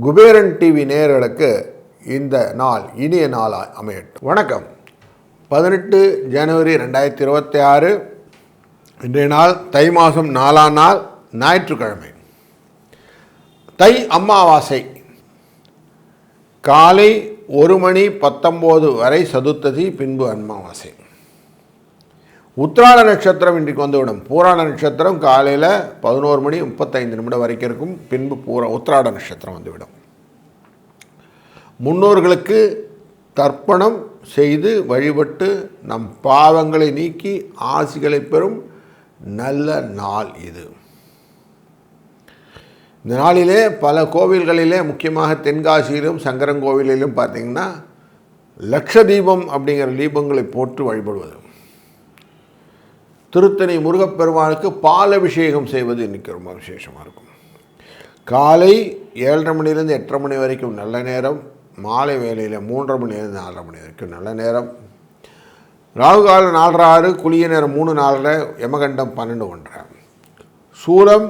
Kuberan TV நேயர்களுக்கு இந்த நாள் இனிய நாளாக அமையட்டும். வணக்கம். பதினெட்டு ஜனவரி ரெண்டாயிரத்தி இருபத்தி ஆறு இன்றைய நாள் தை மாதம் நாலாம் நாள் ஞாயிற்றுக்கிழமை. தை அமாவாசை. காலை ஒரு மணி பத்தொம்போது வரை சதுர்த்ததி பின்பு அமாவாசை. உத்திராட நட்சத்திரம் இன்றைக்கு வந்துவிடும். பூராட நட்சத்திரம் காலையில் பதினோரு மணி முப்பத்தைந்து நிமிடம் வரைக்கும் இருக்கும். பின்பு பூரா உத்திராட நட்சத்திரம் வந்துவிடும். முன்னோர்களுக்கு தர்ப்பணம் செய்து வழிபட்டு நம் பாவங்களை நீக்கி ஆசிகளை பெறும் நல்ல நாள் இது. இந்த நாளிலே பல கோவில்களிலே முக்கியமாக தென்காசியிலும் சங்கரங்கோவிலிலும் பார்த்திங்கன்னா லட்ச தீபம் அப்படிங்கிற தீபங்களை போட்டு வழிபடுவது. திருத்தணி முருகப்பெருமானுக்கு பால் அபிஷேகம் செய்வது இன்றைக்கி ரொம்ப விசேஷமாக இருக்கும். காலை ஏழரை மணிலேருந்து எட்டரை மணி வரைக்கும் நல்ல நேரம் மாலை வேலையில் மூன்றரை மணிலேருந்து நாலரை மணி வரைக்கும் நல்ல நேரம். ராகு காலம் நாலரை ஆறு குளிய நேரம் மூணு நாலரை யமகண்டம் பன்னெண்டு ஒன்றரை. சூலம்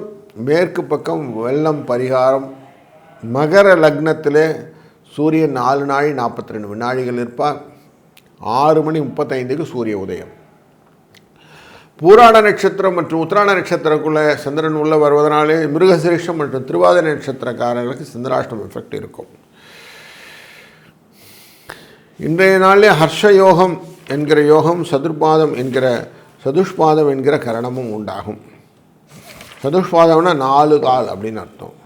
மேற்கு பக்கம் வெள்ளம் பரிகாரம். மகர லக்னத்தில் சூரியன் நாலு நாழி நாற்பத்தி ரெண்டு வினாடிகள் இருப்பார். ஆறு மணி முப்பத்தைந்துக்கு சூரிய உதயம். பூராட நட்சத்திரம் மற்றும் உத்திராட நட்சத்திரக்குள்ளே சந்திரன் உள்ளே வருவதனாலே மிருகசிரேஷம் மற்றும் திருவாத நட்சத்திரக்காரர்களுக்கு சந்திராஷ்டம் எஃபெக்ட் இருக்கும். இன்றைய நாளிலே ஹர்ஷ யோகம் என்கிற யோகம் சதுர்பாதம் என்கிற சதுஷ்பாதம் என்கிற கரணமும் உண்டாகும். சதுஷ்பாதம்னா நாலு கால் அப்படின்னு அர்த்தம்.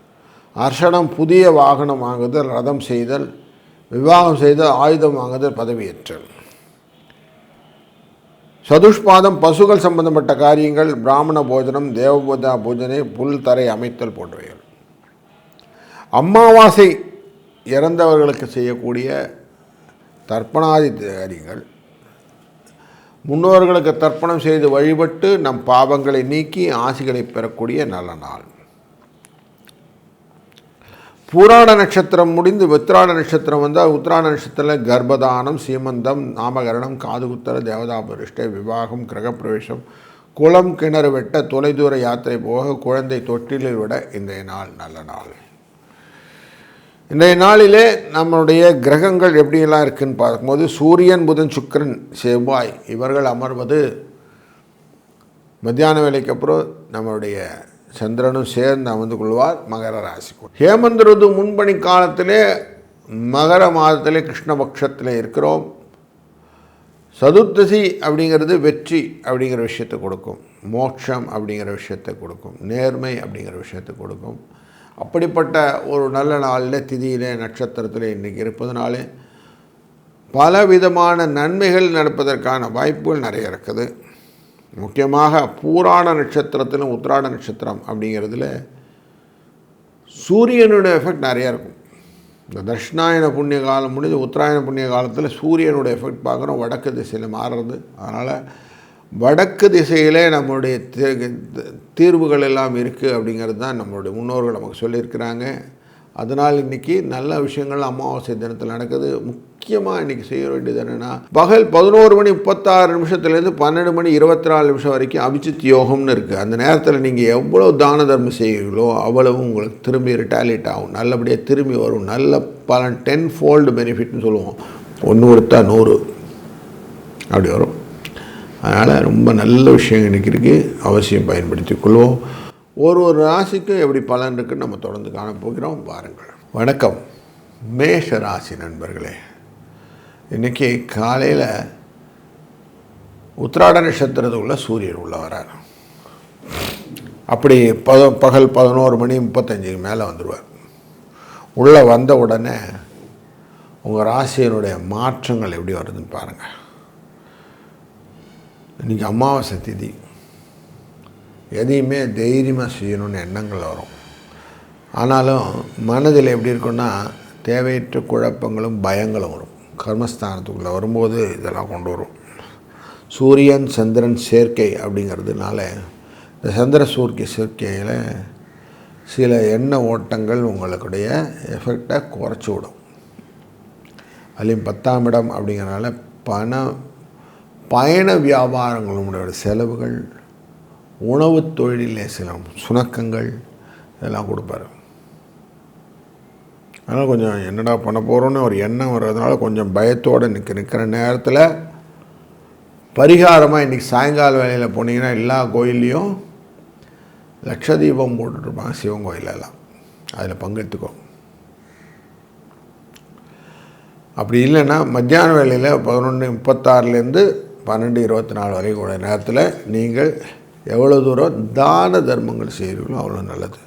ஹர்ஷனம் புதிய வாகனம் வாங்குதல் ரதம் செய்தல் விவாகம் செய்தல் ஆயுதம் வாங்குதல் பதவியேற்றல் சதுஷ்பாதம் பசுகள் சம்பந்தப்பட்ட காரியங்கள் பிராமண போஜனம் தேவபூதா பூஜனை புல் தரை அமைத்தல் போன்றவைகள். அமாவாசை இறந்தவர்களுக்கு செய்யக்கூடிய தர்ப்பணாதி காரியங்கள். முன்னோர்களுக்கு தர்ப்பணம் செய்து வழிபட்டு நம் பாவங்களை நீக்கி ஆசிகளை பெறக்கூடிய நல்ல நாள். பூராட நட்சத்திரம் முடிந்து உத்திராட நட்சத்திரம் வந்தால் உத்திராட நட்சத்திரத்தில் கர்ப்பதானம் சீமந்தம் நாமகரணம் காதுகுத்தர தேவதாபரிஷ்டை விவாகம் கிரகப்பிரவேசம் குளம் கிணறு வெட்ட தொலைதூர யாத்திரை போக குழந்தை தொட்டிலில் விட இன்றைய நாள் நல்ல நாள். இன்றைய நாளிலே நம்மளுடைய கிரகங்கள் எப்படியெல்லாம் இருக்குன்னு பார்க்கும்போது சூரியன் புதன் சுக்கிரன் செவ்வாய் இவர்கள் அமர்வது மத்தியான வேலைக்கு அப்புறம் நம்மளுடைய சந்திரனும் சேர்ந்து அமர்ந்து கொள்வார் மகர ராசிக்கு ஹேமந்த் ருது முன்பணி காலத்திலே மகர மாதத்திலே கிருஷ்ணபக்ஷத்தில் இருக்கிறோம். சதுர்த்தசி அப்படிங்கிறது வெற்றி அப்படிங்கிற விஷயத்தை கொடுக்கும். மோட்சம் அப்படிங்கிற விஷயத்தை கொடுக்கும். நேர்மை அப்படிங்கிற விஷயத்தை கொடுக்கும். அப்படிப்பட்ட ஒரு நல்ல நாளில் திதியிலே நட்சத்திரத்தில் இன்றைக்கி இருப்பதனாலே பலவிதமான நன்மைகள் நடப்பதற்கான வாய்ப்புகள் நிறைய இருக்குது. முக்கியமாக பூராண நட்சத்திரத்திலும் உத்திராட நட்சத்திரம் அப்படிங்கிறதுல சூரியனுடைய எஃபெக்ட் நிறையா இருக்கும். இந்த தட்சிணாயன புண்ணிய காலம் முடிஞ்சு உத்தராயண புண்ணிய காலத்தில் சூரியனுடைய எஃபெக்ட் பார்க்குறோம் வடக்கு திசையில் மாறுறது. அதனால் வடக்கு திசையிலே நம்மளுடைய தீர்வுகள் எல்லாம் இருக்குது அப்படிங்கிறது தான் நம்மளுடைய முன்னோர்கள் நமக்கு சொல்லியிருக்கிறாங்க. அதனால் இன்றைக்கி நல்ல விஷயங்கள் அமாவாசை தினத்தில் நடக்குது. முக்கியமாக இன்றைக்கி செய்ய வேண்டியது என்னென்னா பகல் பதினோரு மணி முப்பத்தாறு நிமிஷத்துலேருந்து பன்னெண்டு மணி இருபத்தி நாலு நிமிஷம் வரைக்கும் அபிஜித் யோகம்னு இருக்குது அந்த நேரத்தில் நீங்கள் எவ்வளோ தான தர்மம் செய்வீங்களோ அவ்வளவு உங்களுக்கு திரும்பி ரிட்டாலியேட் ஆகும். நல்லபடியாக திரும்பி வரும். நல்ல பலன் டென் ஃபோல்டு பெனிஃபிட்னு சொல்லுவோம். ஒன்று கொடுத்தா நூறு. அப்படி வரும். அதனால் ரொம்ப நல்ல விஷயம் இன்றைக்கி இருக்குது அவசியம் பயன்படுத்தி கொள்வோம். ஒரு ஒரு ராசிக்கும் எப்படி பலன் இருக்குன்னு நம்ம தொடர்ந்து காணப்போகிறோம் வாருங்கள். வணக்கம். மேஷ ராசி நண்பர்களே. இன்றைக்கி காலையில் உத்திராட நட்சத்திரத்துக்குள்ளே சூரியன் உள்ளே வரார் அப்படி பத பகல் பதினோரு மணி முப்பத்தஞ்சுக்கு மேலே வந்துடுவார் உள்ளே வந்த உடனே உங்கள் ராசியினுடைய மாற்றங்கள் எப்படி வருதுன்னு பாருங்கள் இன்றைக்கி அமாவாசை திதி. எதையுமே தைரியமாக செய்யணும்னு எண்ணங்கள் வரும். ஆனாலும் மனதில் எப்படி இருக்குன்னா தேவையற்ற குழப்பங்களும் பயங்களும் வரும். கர்மஸ்தானத்துக்குள்ளே வரும்போது இதெல்லாம் கொண்டு வரும். சூரியன் சந்திரன் சேர்க்கை அப்படிங்கிறதுனால இந்த சந்திர சூரிய சேர்க்கையில் சில எண்ண ஓட்டங்கள் உங்களுடைய எஃபெக்டை குறைச்சி விடும். அதுலேயும் பத்தாம் இடம் அப்படிங்கிறனால பண பயண வியாபாரங்களுடைய செலவுகள் உணவு தொழிலே சில சுணக்கங்கள் இதெல்லாம் கொடுப்பாரு. அதனால் கொஞ்சம் என்னடா பண்ண போகிறோன்னு ஒரு எண்ணம் வர்றதுனால கொஞ்சம் பயத்தோடு நிற்க நிற்கிற நேரத்தில் பரிகாரமாக இன்றைக்கி சாயங்கால வேலையில் போனீங்கன்னா எல்லா கோயில்லையும் லட்சதீபம் போட்டுட்ருப்பாங்க சிவன் கோயிலெல்லாம். அதில் பங்கெடுத்துக்கோ. அப்படி இல்லைன்னா மத்தியான வேலையில் பதினொன்று முப்பத்தாறுலேருந்து பன்னெண்டு இருபத்தி நாலு வரைக்கும் கூட நேரத்தில் நீங்கள் எவ்வளோ தூரம் தான தர்மங்கள் செய்கிறீங்களோ அவ்வளோ நல்லது.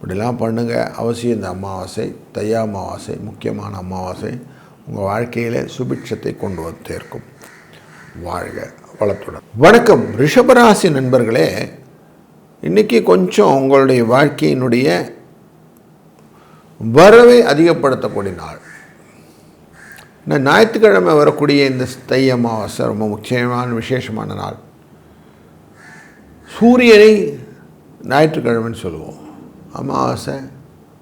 இப்படிலாம் பண்ணுங்கள் அவசியம் இந்த அமாவாசை தையா அமாவாசை முக்கியமான அமாவாசை உங்கள் வாழ்க்கையில் சுபிட்சத்தை கொண்டு வந்து சேர்க்கும். வாழ்க வளத்துடன். வணக்கம். ரிஷபராசி நண்பர்களே இன்றைக்கி கொஞ்சம் உங்களுடைய வாழ்க்கையினுடைய வரவை அதிகப்படுத்தக்கூடிய நாள். இந்த ஞாயிற்றுக்கிழமை வரக்கூடிய இந்த தை அமாவாசை ரொம்ப முக்கியமான விசேஷமான நாள். சூரியனை ஞாயிற்றுக்கிழமைன்னு சொல்லுவோம். அமாவாசை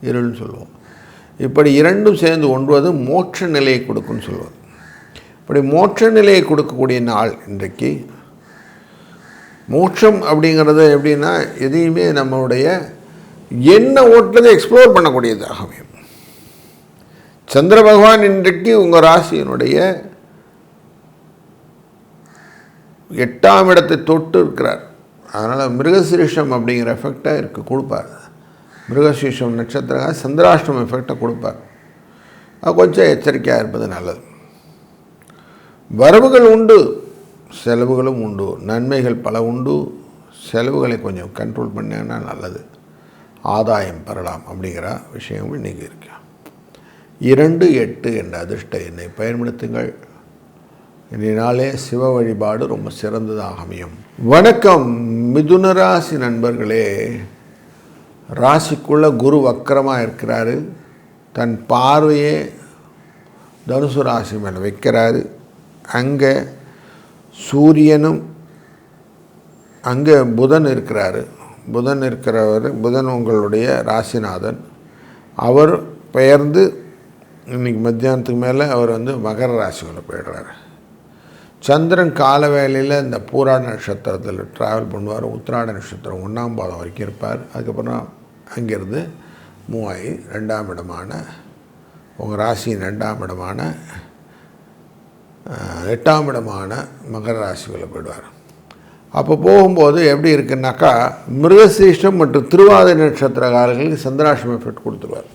இருள்னு சொல்லுவோம். இப்படி இரண்டும் சேர்ந்து ஒன்றுவது மோட்ச நிலையை கொடுக்குன்னு சொல்லுவது இப்படி மோட்ச நிலையை கொடுக்கக்கூடிய நாள் இன்றைக்கு. மோட்சம் அப்படிங்கிறது எப்படின்னா எதையுமே நம்மளுடைய என்ன ஓட்டுறதை எக்ஸ்ப்ளோர் பண்ணக்கூடியதாக அமையும். சந்திர பகவான் இன்றைக்கு உங்கள் ராசியினுடைய எட்டாம் இடத்தை தொட்டு இருக்கிறார். அதனால் மிருகசீரிஷம் அப்படிங்கிற எஃபெக்டாக இருக்க கொடுப்பார். மிருகசீஷம் நட்சத்திரம் சந்திராஷ்டம் எஃபெக்டை கொடுப்பார். அது கொஞ்சம் எச்சரிக்கையாக இருப்பது நல்லது. வரவுகள் உண்டு செலவுகளும் உண்டு நன்மைகள் பல உண்டு செலவுகளை கொஞ்சம் கண்ட்ரோல் பண்ணினா நல்லது. ஆதாயம் பெறலாம் அப்படிங்கிற விஷயமும் இன்றைக்கி இருக்கு. இரண்டு எட்டு என்ற அதிர்ஷ்ட எண்ணை பயன்படுத்துங்கள். இதனாலே சிவ வழிபாடு ரொம்ப சிறந்ததாக அமையும். வணக்கம் மிதுனராசி நண்பர்களே. ராசிக்குள்ளே குரு வக்கரமாக இருக்கிறாரு. தன் பார்வையே தனுசு ராசி மேலே வைக்கிறாரு. அங்கே சூரியனும் அங்கே புதன் இருக்கிறாரு. புதன் இருக்கிறவர் புதன் உங்களுடைய ராசிநாதன். அவர் பெயர்ந்து இன்றைக்கி மத்தியானத்துக்கு மேலே அவர் வந்து மகர ராசிக்குள்ளே போயிடுறாரு. சந்திரன் கால வேலையில் இந்த பூராட நட்சத்திரத்தில் ட்ராவல் பண்ணுவார். உத்திராட நட்சத்திரம் ஒன்றாம் பாதம் வரைக்கும் இருப்பார். அதுக்கப்புறம் அங்கேருந்து மூவாயி ரெண்டாம் இடமான உங்கள் ராசியின் ரெண்டாம் இடமான எட்டாம் இடமான மகர ராசிக்குள்ளே போயிடுவார். அப்போ போகும்போது எப்படி இருக்குன்னாக்கா மிருகசீஷ்டம் மற்றும் திருவாதிரை நட்சத்திரக்காரர்களுக்கு சந்திராஷ்டம் எஃபெக்ட் கொடுத்துருவார்.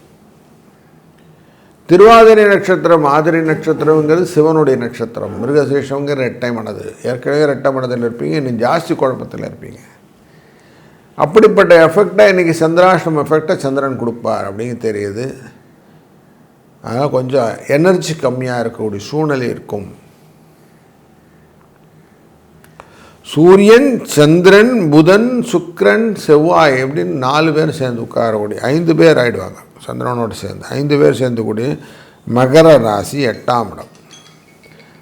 திருவாதிரை நட்சத்திரம் ஆதிரை நட்சத்திரங்கிறது சிவனுடைய நட்சத்திரம். மிருகசீஷங்கிற ரெட்டை மனது. ஏற்கனவே ரெட்டை மனதில் இருப்பீங்க இன்னும் ஜாஸ்தி குழப்பத்தில் இருப்பீங்க. அப்படிப்பட்ட எஃபெக்டாக இன்றைக்கி சந்திராஷ்டம் எஃபெக்டாக சந்திரன் கொடுப்பார் அப்படின்னு தெரியுது. அதனால் கொஞ்சம் எனர்ஜி கம்மியாக இருக்கக்கூடிய சூழ்நிலை இருக்கும். சூரியன் சந்திரன் புதன் சுக்ரன் செவ்வாய் அப்படின்னு நாலு பேர் சேர்ந்து உட்காரக்கூடிய ஐந்து பேர் ஆகிடுவாங்க சந்திரனோடு சேர்ந்து ஐந்து பேர் சேர்ந்து கூடிய மகர ராசி எட்டாம் இடம்.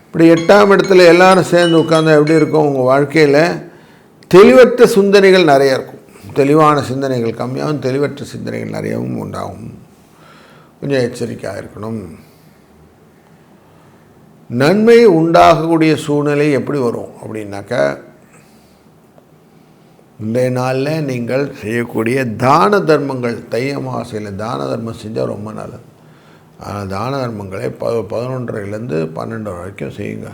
இப்படி எட்டாம் இடத்துல எல்லாரும் சேர்ந்து உட்காந்தா எப்படி இருக்கும் உங்கள் வாழ்க்கையில்? தெளிவற்ற சுந்தனைகள் நிறைய இருக்கும். தெளிவான சிந்தனைகள் கம்மியாகவும் தெளிவற்ற சிந்தனைகள் நிறையவும் உண்டாகும். கொஞ்சம் எச்சரிக்கையாக இருக்கணும். நன்மை உண்டாகக்கூடிய சூழ்நிலை எப்படி வரும் அப்படின்னாக்கா இன்றைய நாளில் நீங்கள் செய்யக்கூடிய தான தர்மங்கள் தைய மாசையில் தான தர்மம் செஞ்சால் ரொம்ப நல்லது. ஆனால் தான தர்மங்களை ப பதினொன்றரைலேருந்து பன்னெண்டு வரைக்கும் செய்யுங்க.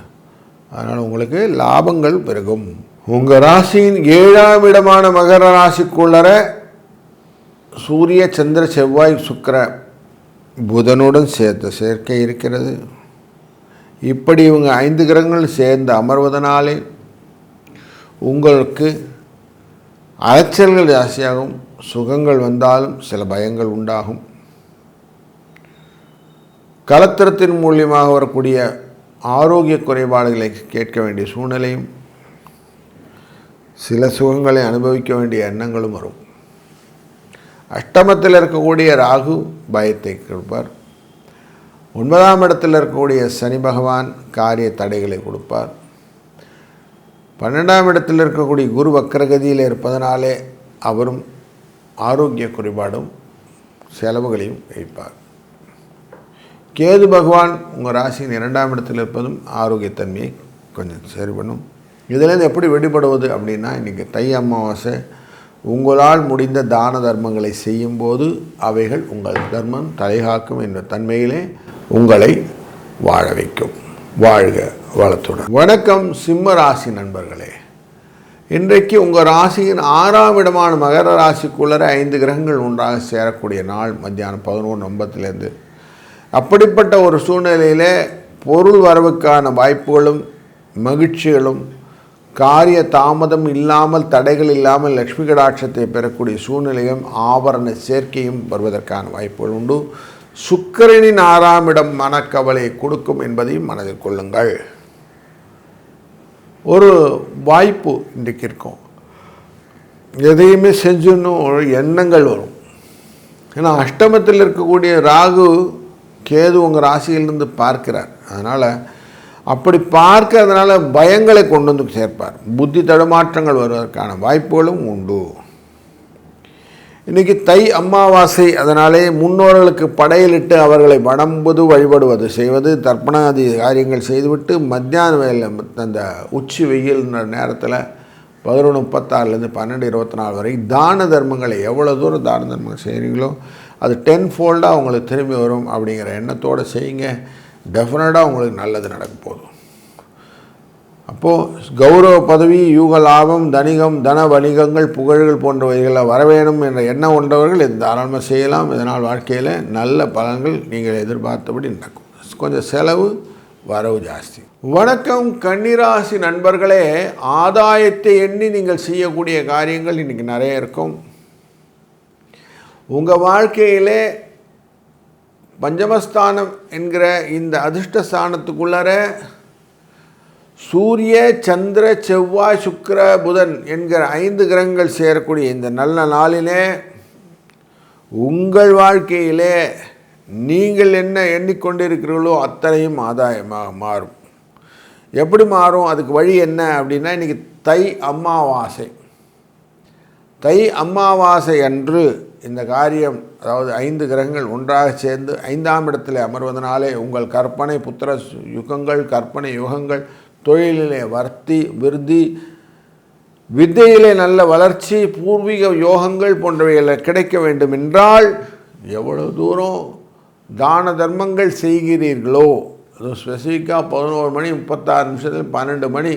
அதனால் உங்களுக்கு லாபங்கள் பெருகும். உங்கள் ராசியின் ஏழாம் இடமான மகர ராசிக்குள்ளர சூரிய சந்திர செவ்வாய் சுக்கர புதனுடன் சேர்த்த சேர்க்கை இருக்கிறது. இப்படி இவங்க ஐந்து கிரகங்கள் சேர்ந்து அமர்வதனாலே உங்களுக்கு அலைச்சல்கள் ஜாஸ்தியாகும். சுகங்கள் வந்தாலும் சில பயங்கள் உண்டாகும். கலத்திரத்தின் மூலியமாக வரக்கூடிய ஆரோக்கிய குறைபாடுகளை கேட்க வேண்டிய சூழ்நிலையும் சில சுகங்களை அனுபவிக்க வேண்டிய எண்ணங்களும் வரும். அஷ்டமத்தில் இருக்கக்கூடிய ராகு பயத்தை கொடுப்பார். ஒன்பதாம் இடத்தில் இருக்கக்கூடிய சனி பகவான் காரிய தடைகளை கொடுப்பார். பன்னெண்டாம் இடத்தில் இருக்கக்கூடிய குரு வக்கரகதியில் இருப்பதனாலே அவரும் ஆரோக்கிய குறைபாடும் செலவுகளையும் வைப்பார். கேது பகவான் உங்கள் ராசியின் இரண்டாம் இடத்தில் இருப்பதும் ஆரோக்கியத்தன்மையை கொஞ்சம் சரி பண்ணும். இதுலேருந்து எப்படி வெளிப்படுவது அப்படின்னா இன்றைக்கி தை அமாவாசை உங்களால் முடிந்த தான தர்மங்களை செய்யும்போது அவைகள் உங்கள் தர்மம் தலைகாக்கும் என்ற தன்மையிலே உங்களை வாழ வைக்கும். வாழ்க வளத்துடன். வணக்கம் சிம்ம ராசி நண்பர்களே. இன்றைக்கு உங்கள் ராசியின் ஆறாம் இடமான மகர ராசிக்குள்ளர ஐந்து கிரகங்கள் ஒன்றாக சேரக்கூடிய நாள் மத்தியானம் பதினொன்று ஐம்பத்துலேருந்து அப்படிப்பட்ட ஒரு சூழ்நிலையில் பொருள் வரவுக்கான வாய்ப்புகளும் மகிழ்ச்சிகளும் காரிய தாமதம் இல்லாமல் தடைகள் இல்லாமல் லக்ஷ்மி கடாட்சத்தை பெறக்கூடிய சூழ்நிலையும் ஆபரண சேர்க்கையும் வருவதற்கான வாய்ப்புகள் உண்டு. சுக்கரனின் ஆறாம் இடம் மனக்கவலை கொடுக்கும் என்பதையும் மனதில் கொள்ளுங்கள். ஒரு வாய்ப்பு இன்றைக்கு இருக்கும். எதையுமே செஞ்சுன்னு ஒரு எண்ணங்கள் வரும். ஏன்னா அஷ்டமத்தில் இருக்கக்கூடிய ராகு கேது உங்கள் ராசியிலிருந்து பார்க்கிறார். அதனால் அப்படி பார்க்கறதுனால பயங்களை கொண்டு வந்து சேர்ப்பார். புத்தி தடுமாற்றங்கள் வருவதற்கான வாய்ப்புகளும் உண்டு. இன்றைக்கி தை அமாவாசை அதனாலே முன்னோர்களுக்கு படையலிட்டு அவர்களை வணம்புவது வழிபடுவது செய்வது தர்ப்பணாதி காரியங்கள் செய்துவிட்டு மத்தியான வேலையில் அந்த உச்சி வெயில் நேரத்தில் பதினொன்று முப்பத்தாறுலேருந்து பன்னெண்டு இருபத்தி நாலு வரை தான தர்மங்களை எவ்வளோ தூரம் தான தர்மங்கள் செய்கிறீங்களோ அது டென் ஃபோல்டாக உங்களுக்கு திரும்பி வரும் அப்படிங்கிற எண்ணத்தோடு செய்யுங்க. டெஃபினட்டாக உங்களுக்கு நல்லது நடக்க போதும் அப்போது கௌரவ பதவி யூக லாபம் தனிகம் தன வணிகங்கள் புகழ்கள் போன்றவைகளை வரவேணும் என்ற எண்ணம் கொண்டவர்கள் இது தாராளமாக செய்யலாம். இதனால் வாழ்க்கையில் நல்ல பலன்கள் நீங்கள் எதிர்பார்த்தபடி நடக்கும். கொஞ்சம் செலவு வரவு ஜாஸ்தி. வணக்கம் கன்னிராசி நண்பர்களே. ஆதாயத்தை எண்ணி நீங்கள் செய்யக்கூடிய காரியங்கள் இன்றைக்கி நிறைய இருக்கும். உங்கள் வாழ்க்கையிலே பஞ்சமஸ்தானம் என்கிற இந்த அதிர்ஷ்டஸ்தானத்துக்குள்ளார சூரிய சந்திர செவ்வாய் சுக்கர புதன் என்கிற ஐந்து கிரகங்கள் சேரக்கூடிய இந்த நல்ல நாளிலே உங்கள் வாழ்க்கையிலே நீங்கள் என்ன எண்ணிக்கொண்டிருக்கிறீர்களோ அத்தனையும் ஆதாயமாக மாறும். எப்படி மாறும்? அதுக்கு வழி என்ன அப்படின்னா இன்றைக்கி தை அமாவாசை. தை அமாவாசை அன்று இந்த காரியம் அதாவது ஐந்து கிரகங்கள் ஒன்றாக சேர்ந்து ஐந்தாம் இடத்தில் அமர்வதனாலே உங்கள் கற்பனை புத்திர யுகங்கள் கற்பனை யுகங்கள் தொழிலிலே வர்த்தி விருத்தி வித்தையிலே நல்ல வளர்ச்சி பூர்வீக யோகங்கள் போன்றவைகளை கிடைக்க வேண்டும் என்றால் எவ்வளவு தூரம் தான தர்மங்கள் செய்கிறீர்களோ? அதுவும் ஸ்பெசிஃபிக்காக பதினோரு மணி முப்பத்தாறு நிமிஷத்தில் பன்னெண்டு மணி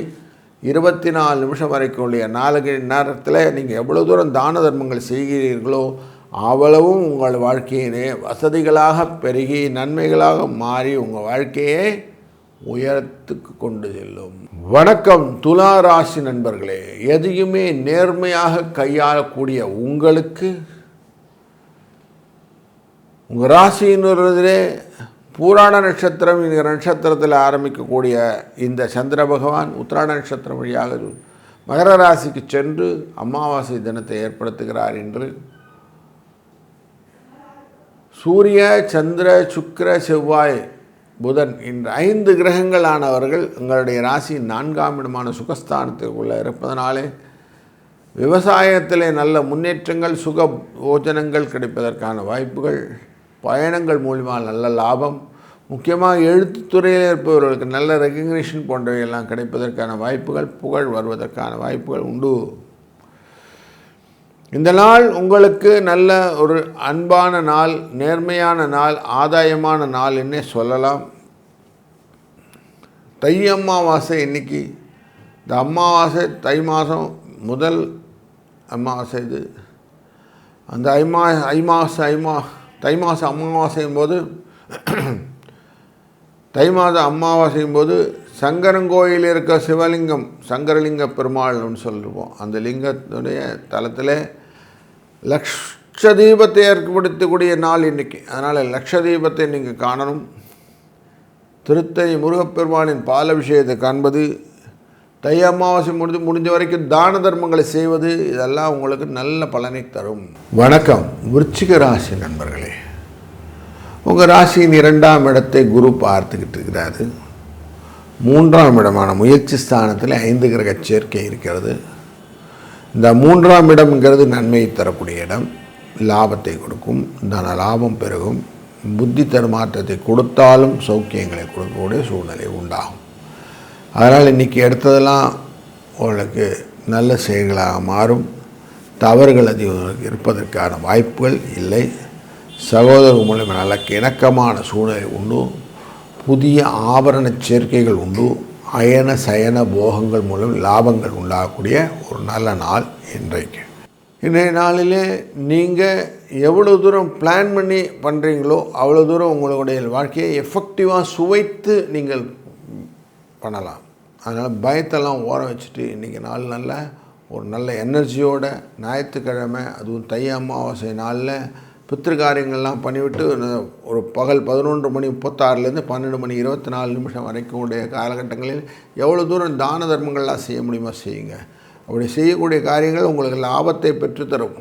இருபத்தி நாலு நிமிஷம் வரைக்கும் உள்ள நாலு நேரத்தில் நீங்கள் எவ்வளோ தூரம் தான தர்மங்கள் செய்கிறீர்களோ அவ்வளவும் உங்கள் வாழ்க்கையிலே வசதிகளாக பெருகி நன்மைகளாக மாறி உங்கள் வாழ்க்கையை உயரத்துக்கு கொண்டு செல்லும். வணக்கம் துலா ராசி நண்பர்களே. எதையுமே நேர்மையாக கையாளக்கூடிய உங்களுக்கு உங்கள் ராசியினுறதிலே பூராண நட்சத்திரம் என்கிற நட்சத்திரத்தில் ஆரம்பிக்கக்கூடிய இந்த சந்திர பகவான் உத்திராட நட்சத்திரம் வழியாக மகர ராசிக்கு சென்று அமாவாசை தினத்தை ஏற்படுத்துகிறார் என்று சூரிய சந்திர சுக்கிர செவ்வாய் புதன் என்ற ஐந்து கிரகங்களானவர்கள் உங்களுடைய ராசி நான்காம் இடமான சுகஸ்தானத்திற்குள்ளே இருப்பதனாலே விவசாயத்திலே நல்ல முன்னேற்றங்கள் சுக போஜனங்கள் கிடைப்பதற்கான வாய்ப்புகள் பயணங்கள் மூலிமா நல்ல லாபம் முக்கியமாக எழுத்துத்துறையில் இருப்பவர்களுக்கு நல்ல ரெக்கக்னிஷன் போன்றவையெல்லாம் கிடைப்பதற்கான வாய்ப்புகள் புகழ் வருவதற்கான வாய்ப்புகள் உண்டு. இந்த நாள் உங்களுக்கு நல்ல ஒரு அன்பான நாள் நேர்மையான நாள் ஆதாயமான நாள் என்னே சொல்லலாம். தை அமாவாசை இன்னைக்கு. இந்த அமாவாசை தை மாதம் முதல் அமாவாசை இது. அந்த ஐமா ஐமாச ஐமா தை மாதம் அமாவாசையும் போது தை மாதம் அமாவாசையும் போது சங்கரங்கோயில் இருக்க சிவலிங்கம் சங்கரலிங்க பெருமாள்னு சொல்லுவோம். அந்த லிங்கத்துடைய தலத்தில் லக்ஷ தீபத்தை ஏற்படுத்தக்கூடிய நாள் இன்றைக்கி அதனால் லக்ஷ தீபத்தை நீங்கள் காணணும். திருத்தணி முருகப்பெருமானின் பாலபிஷேகத்தை காண்பது தை அமாவாசை முடிஞ்சு முடிஞ்ச வரைக்கும் தான தர்மங்களை செய்வது இதெல்லாம் உங்களுக்கு நல்ல பலனை தரும். வணக்கம். விருச்சிக ராசி நண்பர்களே. உங்கள் ராசியின் இரண்டாம் இடத்தை குரு பார்த்துக்கிட்டு இருக்கிறாரு. மூன்றாம் இடமான முயற்சி ஸ்தானத்தில் ஐந்து கிரக சேர்க்கை இருக்கிறது. இந்த மூன்றாம் இடம்ங்கிறது நன்மையை தரக்கூடிய இடம். லாபத்தை கொடுக்கும். தன லாபம் பெருகும். புத்தி தருமாற்றத்தை கொடுத்தாலும் சௌக்கியங்களை கொடுக்கக்கூடிய சூழ்நிலை உண்டாகும். அதனால் இன்றைக்கி எடுத்ததெல்லாம் உங்களுக்கு நல்ல செயல்களாக மாறும். தவறுகள் அதிகம் இருப்பதற்கான வாய்ப்புகள் இல்லை. சகோதரர் மூலம் நல்ல இணக்கமான சூழ்நிலை உண்டு. புதிய ஆபரண சேர்க்கைகள் உண்டு. அயன சயன போகங்கள் மூலம் லாபங்கள் உண்டாகக்கூடிய ஒரு நல்ல நாள் இன்றைக்கு. இன்றைய நாளிலே நீங்கள் எவ்வளோ தூரம் பிளான் பண்ணி பண்ணுறீங்களோ அவ்வளோ தூரம் உங்களுடைய வாழ்க்கையை எஃபெக்டிவாக சுவைத்து நீங்கள் பண்ணலாம். அதனால் பயத்தெல்லாம் ஓரம் வச்சுட்டு இன்றைக்கி நாள் நல்ல ஒரு நல்ல எனர்ஜியோட ஞாயிற்றுக்கிழமை அதுவும் தை அமாவாசை நாளில் பித்திருக்காரியங்கள்லாம் பண்ணிவிட்டு ஒரு பகல் பதினொன்று மணி முப்பத்தாறுலேருந்து பன்னெண்டு மணி இருபத்தி நாலு நிமிஷம் வரைக்கும் உடைய காலகட்டங்களில் எவ்வளோ தூரம் தான தர்மங்கள்லாம் செய்ய முடியுமோ செய்யுங்க. அப்படி செய்யக்கூடிய காரியங்கள் உங்களுக்கு லாபத்தை பெற்றுத்தரும்.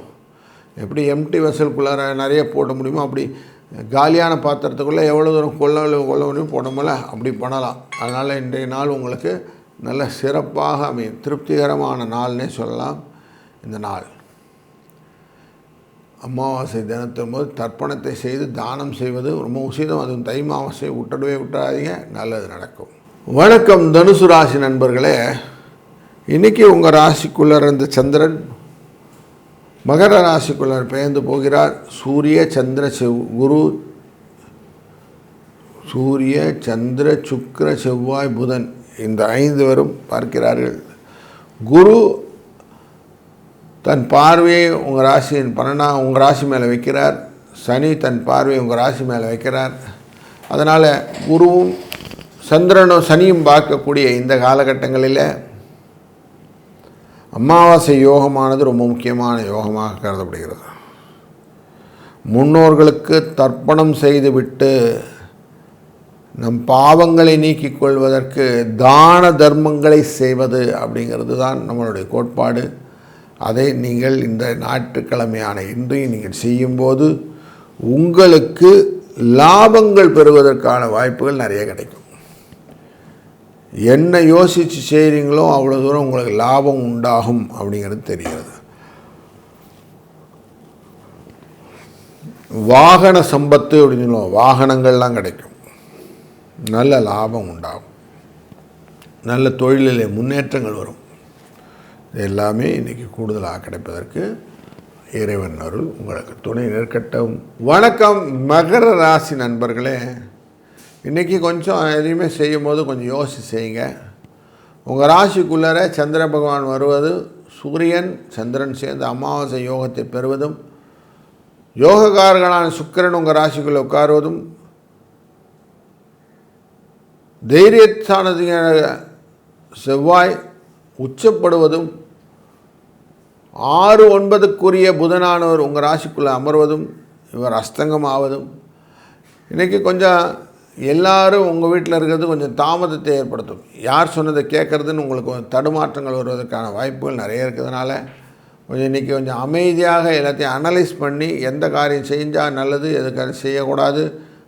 எப்படி எம்டி வெசலுக்குள்ளார நிறைய போட முடியுமோ அப்படி காலியான பாத்திரத்துக்குள்ளே எவ்வளோ தூரம் கொள்ள கொள்ள முடியும் முடியல அப்படி பண்ணலாம். அதனால் இன்றைய நாள் உங்களுக்கு நல்ல சிறப்பாக அமையும். திருப்திகரமான நாள்னே சொல்லலாம். இந்த நாள். அமாவாசை தினத்தின் போது தர்ப்பணத்தை செய்து தானம் செய்வது ரொம்ப உசிதம் அதுவும் தை மாவாசை விட்டுடவே விட்டுறாதீங்க. நல்லது நடக்கும். வணக்கம் தனுசு ராசி நண்பர்களே. இன்றைக்கி உங்கள் ராசிக்குள்ளே இருந்த சந்திரன் மகர ராசிக்குள்ளர் பெயர்ந்து போகிறார். சூரிய சந்திர செவ் குரு. சூரிய சந்திர சுக்கர செவ்வாய் புதன் இந்த ஐந்து பேரும் பார்க்கிறார்கள். குரு தன் பார்வையை உங்கள் ராசியின் பன்னெண்டாம் உங்கள் ராசி மேலே வைக்கிறார். சனி தன் பார்வையை உங்கள் ராசி மேலே வைக்கிறார். அதனால் குருவும் சந்திரனும் சனியும் பார்க்கக்கூடிய இந்த காலகட்டங்களில் அமாவாசை யோகமானது ரொம்ப முக்கியமான யோகமாக கருதப்படுகிறது. முன்னோர்களுக்கு தர்ப்பணம் செய்துவிட்டு நம் பாவங்களை நீக்கிக் கொள்வதற்கு தான தர்மங்களை செய்வது அப்படிங்கிறது தான் நம்மளுடைய கோட்பாடு. அதை நீங்கள் இந்த ஞாயிற்றுக்கிழமையான இன்றையும் நீங்கள் செய்யும்போது உங்களுக்கு லாபங்கள் பெறுவதற்கான வாய்ப்புகள் நிறைய கிடைக்கும். என்ன யோசித்து செய்கிறீங்களோ அவ்வளோ தூரம் உங்களுக்கு லாபம் உண்டாகும் அப்படிங்கிறது தெரிகிறது. வாகன சம்பத்து அப்படின்னு சொல்லுவோம். வாகனங்கள்லாம் கிடைக்கும். நல்ல லாபம் உண்டாகும். நல்ல தொழிலிலே முன்னேற்றங்கள் வரும். எல்லாமே இன்றைக்கி கூடுதலாக கிடைப்பதற்கு இறைவன் அருள் உங்களுக்கு துணை நிற்கட்டும். வணக்கம் மகர ராசி நண்பர்களே. இன்றைக்கி கொஞ்சம் எதையுமே செய்யும் போது கொஞ்சம் யோசிச்சு செய்யுங்க. உங்கள் ராசிக்குள்ளே சந்திர பகவான் வருவது சூரியன் சந்திரன் சேர்ந்து அமாவாசை யோகத்தை பெறுவதும் யோகக்காரர்களான சுக்கிரன் உங்கள் ராசிக்குள்ளே உட்காருவதும் தைரியத்தானது செவ்வாய் உச்சப்படுவதும் ஆறு ஒன்பதுக்குரிய புதனானவர் உங்கள் ராசிக்குள்ளே அமர்வதும் இவர் அஸ்தங்கம் ஆவதும் இன்றைக்கி கொஞ்சம் எல்லாரும் உங்கள் வீட்டில் இருக்கிறது கொஞ்சம் தாமதத்தை ஏற்படுத்தும். யார் சொன்னதை கேட்குறதுன்னு உங்களுக்கு தடுமாற்றங்கள் வருவதற்கான வாய்ப்புகள் நிறைய இருக்கிறதுனால கொஞ்சம் இன்றைக்கி கொஞ்சம் அமைதியாக எல்லாத்தையும் அனலைஸ் பண்ணி எந்த காரியம் செஞ்சால் நல்லது எதுக்காக செய்யக்கூடாது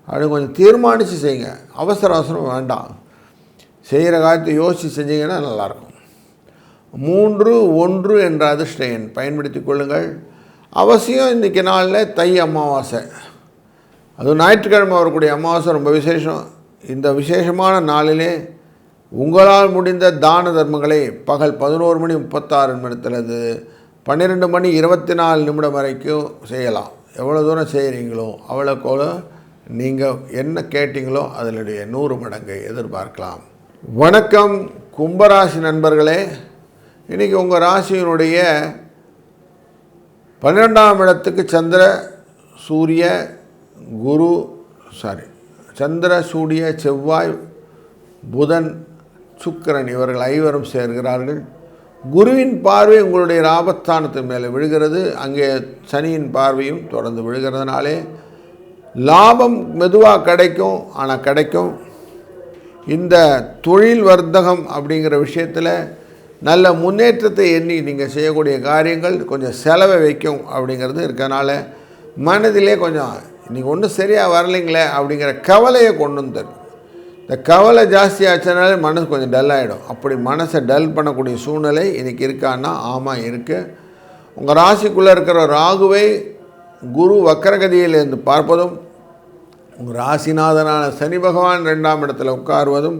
அப்படின்னு கொஞ்சம் தீர்மானித்து செய்யுங்க. அவசர அவசரம் வேண்டாம். செய்கிற காரியத்தை யோசித்து செஞ்சீங்கன்னா நல்லாயிருக்கும். மூன்று ஒன்று என்ற அதிர்ஷ்ட எண் பயன்படுத்தி கொள்ளுங்கள். அவசியம் இன்றைக்கி நாளில் தை அமாவாசை. அதுவும் ஞாயிற்றுக்கிழமை வரக்கூடிய அமாவாசை ரொம்ப விசேஷம். இந்த விசேஷமான நாளிலே உங்களால் முடிந்த தான தர்மங்களை பகல் பதினோரு மணி முப்பத்தாறு நிமிடத்துலேருந்து பன்னிரெண்டு மணி இருபத்தி நாலு நிமிடம் வரைக்கும் செய்யலாம். எவ்வளோ தூரம் செய்கிறீங்களோ அவ்வளோக்கோல நீங்கள் என்ன கேட்டீங்களோ அதனுடைய நூறு மடங்கை எதிர்பார்க்கலாம். வணக்கம் கும்பராசி நண்பர்களே. இன்றைக்கி உங்கள் ராசியினுடைய பன்னிரெண்டாம் இடத்துக்கு சந்திர சூரிய குரு சாரி சந்திர சூரிய செவ்வாய் புதன் சுக்கிரன் இவர்கள் ஐவரும் சேர்கிறார்கள். குருவின் பார்வை உங்களுடைய ராபஸ்தானத்தின் மேலே விழுகிறது. அங்கே சனியின் பார்வையும் தொடர்ந்து விழுகிறதுனாலே லாபம் மெதுவாக கிடைக்கும் ஆனால் கிடைக்கும். இந்த தொழில் வர்த்தகம் அப்படிங்கிற விஷயத்தில் நல்ல முன்னேற்றத்தை எண்ணி நீங்கள் செய்யக்கூடிய காரியங்கள் கொஞ்சம் செலவை வைக்கும் அப்படிங்கிறது இருக்கனால மனதிலே கொஞ்சம் இன்றைக்கி ஒன்றும் சரியாக வரலைங்களே அப்படிங்கிற கவலையை கொண்டு வந்து இந்த கவலை ஜாஸ்தியாச்சுனாலே மனசு கொஞ்சம் டல் ஆகிடும் அப்படி மனசை டல் பண்ணக்கூடிய சூழ்நிலை இன்றைக்கி இருக்கான்னா ஆமாம் இருக்குது உங்கள் ராசிக்குள்ளே இருக்கிற ராகுவை குரு வக்கரகதியிலிருந்து பார்ப்பதும் உங்கள் ராசிநாதனான சனி பகவான் ரெண்டாம் இடத்துல உட்காருவதும்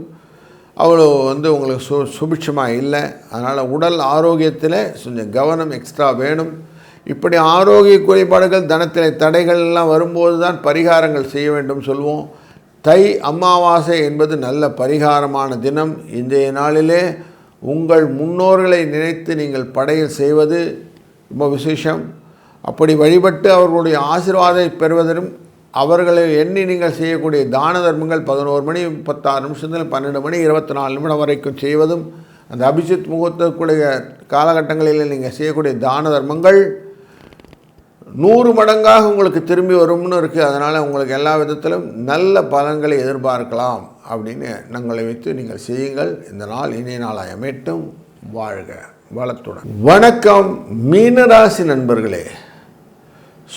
அவ்வளோ வந்து உங்களுக்கு சு சுபிட்சமாக இல்லை. அதனால் உடல் ஆரோக்கியத்தில் கொஞ்சம் கவனம் எக்ஸ்ட்ரா வேணும். இப்படி ஆரோக்கிய குறைபாடுகள் தனத்தில் தடைகள் எல்லாம் வரும்போது தான் பரிகாரங்கள் செய்ய வேண்டும் சொல்வோம் தை அமாவாசை என்பது நல்ல பரிகாரமான தினம். இன்றைய நாளிலே உங்கள் முன்னோர்களை நினைத்து நீங்கள் படையல் செய்வது ரொம்ப விசேஷம். அப்படி வழிபட்டு அவர்களுடைய ஆசிர்வாதத்தை பெறுவதற்கும் அவர்களை எண்ணி நீங்கள் செய்யக்கூடிய தான தர்மங்கள் பதினோரு மணி முப்பத்தாறு நிமிஷத்தில் பன்னெண்டு மணி இருபத்தி நாலு நிமிடம் வரைக்கும் செய்வதும் அந்த அபிஜித் முகூர்த்தக்கூடிய காலகட்டங்களில் நீங்கள் செய்யக்கூடிய தான தர்மங்கள் நூறு மடங்காக உங்களுக்கு திரும்பி வரும்னு இருக்குது. அதனால் உங்களுக்கு எல்லா விதத்திலும் நல்ல பலன்களை எதிர்பார்க்கலாம் அப்படின்னு நங்களை வைத்து நீங்கள் செய்யுங்கள். இந்த நாள் இனிய நாளாக அமைட்டும் வாழ்க வளத்துடன். வணக்கம். மீனராசி நண்பர்களே.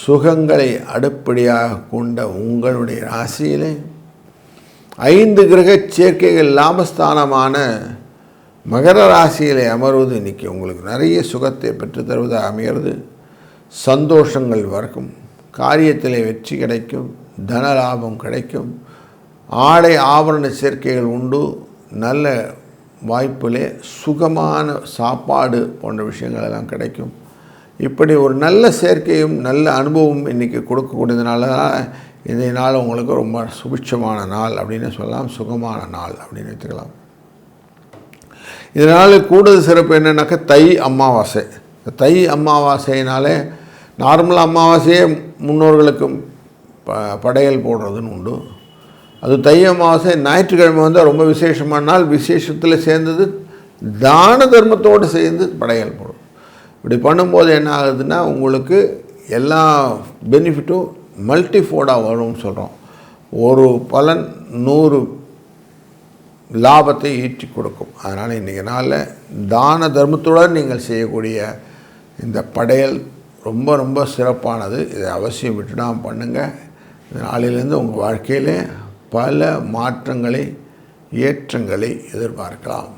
சுகங்களை அடுப்படியாக கொண்ட உங்களுடைய ராசியிலே ஐந்து கிரக சேர்க்கைகள் லாபஸ்தானமான மகர ராசியிலே அமர்வது இன்றைக்கி உங்களுக்கு நிறைய சுகத்தை பெற்று தருவதாக அமைகிறது. சந்தோஷங்கள் வரும் காரியத்திலே வெற்றி கிடைக்கும் தன லாபம் கிடைக்கும் ஆடை ஆபரண சேர்க்கைகள் உண்டு நல்ல வாய்ப்பிலே சுகமான சாப்பாடு போன்ற விஷயங்கள் எல்லாம் கிடைக்கும். இப்படி ஒரு நல்ல சேர்க்கையும் நல்ல அனுபவம் இன்றைக்கி கொடுக்கக்கூடியதுனால தான் இந்த நாள் உங்களுக்கு ரொம்ப சுபிட்சமான நாள் அப்படின்னு சொல்லலாம் சுகமான நாள் அப்படின்னு வச்சுக்கலாம் இதனால் கூடுதல் சிறப்பு என்னென்னாக்கா தை அமாவாசை. தை அமாவாசைனாலே நார்மல் அமாவாசையே முன்னோர்களுக்கும் ப படையல் போடுறதுன்னு உண்டு. அது தை அமாவாசை ஞாயிற்றுக்கிழமை வந்து ரொம்ப விசேஷமான நாள். விசேஷத்தில் சேர்ந்தது தான தர்மத்தோடு சேர்ந்து படையல் போடும் இப்படி பண்ணும்போது என்ன ஆகுதுன்னா உங்களுக்கு எல்லா பெனிஃபிட்டும் மல்டிஃபோர்டாக வரும்னு சொல்கிறோம் ஒரு பலன் நூறு லாபத்தை ஈட்டி கொடுக்கும். அதனால் இன்றைக்கி நாளில் தான தர்மத்துடன் நீங்கள் செய்யக்கூடிய இந்த படையல் ரொம்ப ரொம்ப சிறப்பானது. இதை அவசியம் விட்டுடாமல் பண்ணுங்கள் இந்த நாளிலேருந்து உங்கள் வாழ்க்கையிலே பல மாற்றங்களை ஏற்றங்களை எதிர்பார்க்கலாம்.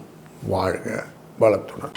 வாழ்க பலத்துடன்